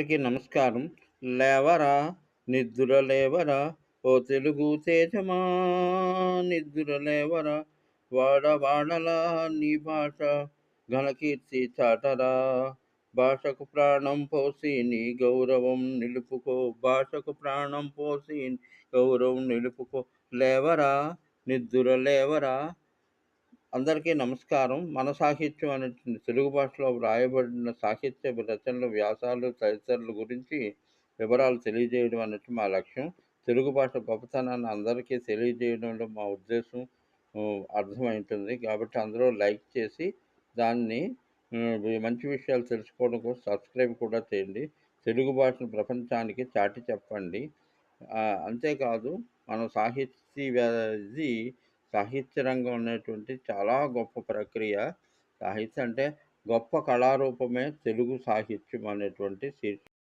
అందరికీ నమస్కారం. లేవరా? నిద్దుర లేవరా? ఓ తెలుగు తేజమా? నిద్దుర లేవరా? వాడవాడలా నీ భాష ఘనకీర్తి చాటరా? భాషకు ప్రాణం పోసి నీ గౌరవం నిలుపుకో. భాషకు ప్రాణం పోసి గౌరవం నిలుపుకో. లేవరా? నిద్దుర లేవరా? అందరికీ నమస్కారం. మన సాహిత్యం అనేటువంటి తెలుగు భాషలో వ్రాయబడిన సాహిత్య రచనలు, వ్యాసాలు తదితరుల గురించి వివరాలు తెలియజేయడం అనేది మా లక్ష్యం. తెలుగు భాష గొప్పతనాన్ని అందరికీ తెలియజేయడంలో మా ఉద్దేశం అర్థమవుతుంది అర్థమైంటుంది. కాబట్టి అందరూ లైక్ చేసి దాన్ని మంచి విషయాలు తెలుసుకోవడం కోసం సబ్స్క్రైబ్ కూడా చేయండి. తెలుగు భాషను ప్రపంచానికి చాటి చెప్పండి. అంతేకాదు మన సాహితీ ఇది సాహిత్య రంగం అనేటువంటి చాలా గొప్ప ప్రక్రియ. సాహిత్యం అంటే గొప్ప కళారూపమే తెలుగు సాహిత్యం అనేటువంటి శీర్షిక